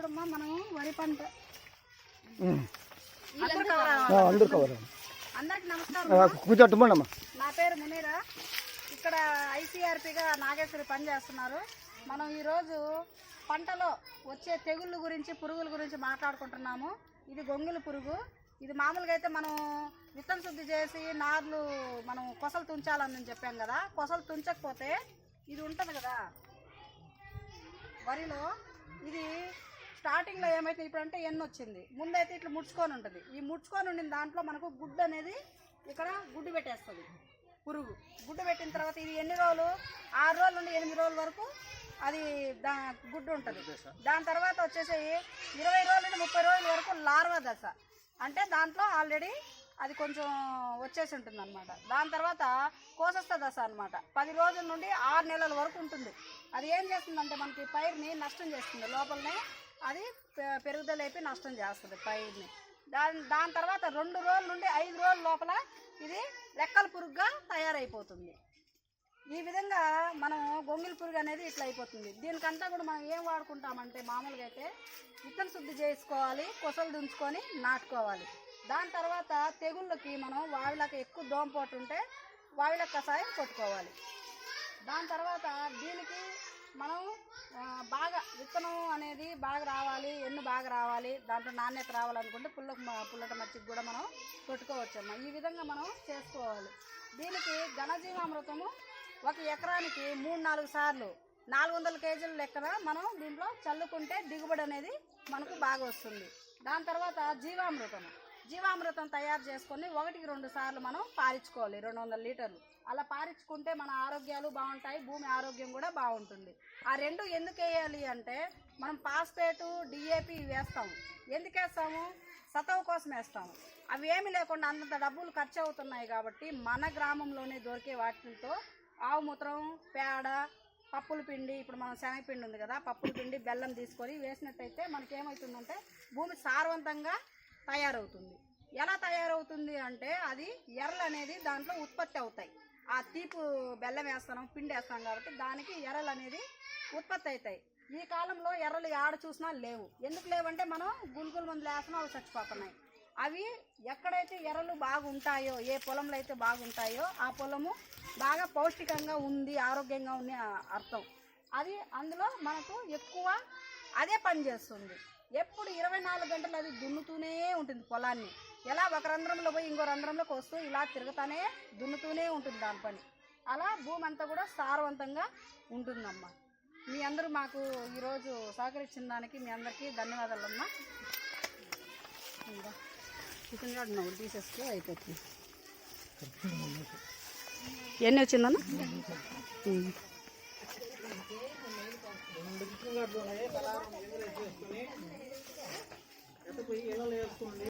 చూడమ్మా మనం వరి పంట. అందరూ కవర్ అందరికి నమస్కారం. కూర్చోట్టుమండమ్మా నా పేరు మునీరా. ఇక్కడ ఐసీఆర్పిగా నాగేశ్వరి పని చేస్తున్నారు. మనం ఈరోజు పంటలో వచ్చే తెగుళ్ళ గురించి పురుగుల గురించి మాట్లాడుకుంటున్నాము. ఇది గొంగుల పురుగు. ఇది మామూలుగా అయితే మనం విత్తన శుద్ధి చేసి నార్లు మనం కొసలు తుంచాలని చెప్పాం కదా. కొసలు తుంచకపోతే ఇది ఉంటుంది కదా. వరిలో ఇది స్టార్టింగ్లో ఏమైతే ఇప్పుడు అంటే ఎన్ని వచ్చింది. ముందైతే ఇట్లా ముడుచుకొని ఉంటుంది. ఈ ముడుచుకొని ఉండిన దాంట్లో మనకు గుడ్డు అనేది ఇక్కడ గుడ్డు పెట్టేస్తుంది. పురుగు. గుడ్డు పెట్టిన తర్వాత ఇది ఎన్ని రోజులు? ఆరు రోజుల నుండి ఎనిమిది రోజుల వరకు అది దా గుడ్డు ఉంటుంది. దాని తర్వాత వచ్చేసి ఇరవై రోజుల నుండి ముప్పై రోజుల వరకు లార్వా దశ. అంటే దాంట్లో ఆల్రెడీ అది కొంచెం వచ్చేసి ఉంటుంది అనమాట దాని తర్వాత కోసస్థ దశ అనమాట పది రోజుల నుండి ఆరు నెలల వరకు ఉంటుంది. అది ఏం చేస్తుందంటే మనకి పైరుని నష్టం చేస్తుంది. లోపలనే అది పె- పెరుగుదల అయిపోయి నష్టం చేస్తుంది పైరుని. దాని దాని తర్వాత రెండు రోజుల నుండి ఐదు రోజుల లోపల ఇది రెక్కల పురుగుగా తయారైపోతుంది. ఈ విధంగా మనం గొంగిలి పురుగు అనేది ఇట్లా అయిపోతుంది. దీనికంతా కూడా మనం ఏం వాడుకుంటామంటే మామూలుగా అయితే విత్తన శుద్ధి చేసుకోవాలి కొసలు దుంచుకొని నాటుకోవాలి. దాని తర్వాత తెగుళ్ళకి మనం వావిలకు ఎక్కువ దోమపోటు ఉంటే వావిల కషాయం కొట్టుకోవాలి. దాని తర్వాత దీనికి మనం బాగా విత్తనం అనేది బాగా రావాలి ఎన్ను బాగా రావాలి దాంట్లో నాణ్యత రావాలనుకుంటే పుల్లకు పుల్లట మచ్చికి కూడా మనం కొట్టుకోవచ్చమ్మా ఈ విధంగా మనం చేసుకోవాలి. దీనికి ఘనజీవామృతము ఒక ఎకరానికి మూడు నాలుగు సార్లు నాలుగు వందల కేజీల లెక్కన మనం దీంట్లో చల్లుకుంటే దిగుబడి అనేది మనకు బాగా వస్తుంది. దాని తర్వాత జీవామృతం జీవామృతం తయారు చేసుకొని ఒకటికి రెండు సార్లు మనం పారించుకోవాలి రెండు వందల లీటర్లు. అలా పారించుకుంటే మన ఆరోగ్యాలు బాగుంటాయి భూమి ఆరోగ్యం కూడా బాగుంటుంది. ఆ రెండు ఎందుకు వేయాలి అంటే మనం పాస్పేటు డిఏపి వేస్తాము. ఎందుకు వేస్తాము? సతవ కోసం వేస్తాము. అవి ఏమి లేకుండా అంతంత డబ్బులు ఖర్చు అవుతున్నాయి కాబట్టి మన గ్రామంలోనే దొరికే వాటితో ఆవు మూత్రం పేడ పప్పుల పిండి ఇప్పుడు మనం శనగపిండి ఉంది కదా పప్పుల పిండి బెల్లం తీసుకొని వేసినట్టయితే మనకేమవుతుందంటే భూమి సారవంతంగా తయారవుతుంది. ఎలా తయారవుతుంది అంటే అది ఎర్రలు అనేది దాంట్లో ఉత్పత్తి అవుతాయి. ఆ తీపు బెల్లం వేస్తాం పిండి వేస్తాం కాబట్టి దానికి ఎర్రలు అనేది ఉత్పత్తి అవుతాయి. ఈ కాలంలో ఎర్రలు ఆడ చూసినా లేవు. ఎందుకు లేవంటే మనం గుల్గుల మందులు వేస్తున్నా అవి చచ్చిపోతున్నాయి. అవి ఎక్కడైతే ఎర్రలు బాగుంటాయో ఏ పొలంలో అయితే బాగుంటాయో ఆ పొలము బాగా పౌష్టికంగా ఉంది ఆరోగ్యంగా ఉంది అర్థం. అది అందులో మనకు ఎక్కువ అదే పనిచేస్తుంది ఎప్పుడు ఇరవై నాలుగు గంటలు అది దున్నుతూనే ఉంటుంది పొలాన్ని. ఎలా ఒక రంధ్రంలో పోయి ఇంకో రంధ్రంలోకి వస్తూ ఇలా తిరుగుతానే దున్నుతూనే ఉంటుంది దాని పని. అలా భూమి అంతా కూడా సారవంతంగా ఉంటుందమ్మా. మీ అందరూ మాకు ఈరోజు సహకరించిన దానికి మీ అందరికీ ధన్యవాదాలమ్మా. ఇంకా చికెన్ గార్డ్ ఒకటి తీసేస్తే అయిపోతుంది. ఎన్ని వచ్చిందన్న? ఉమ్. పోయి ఏదో వేసుకోండి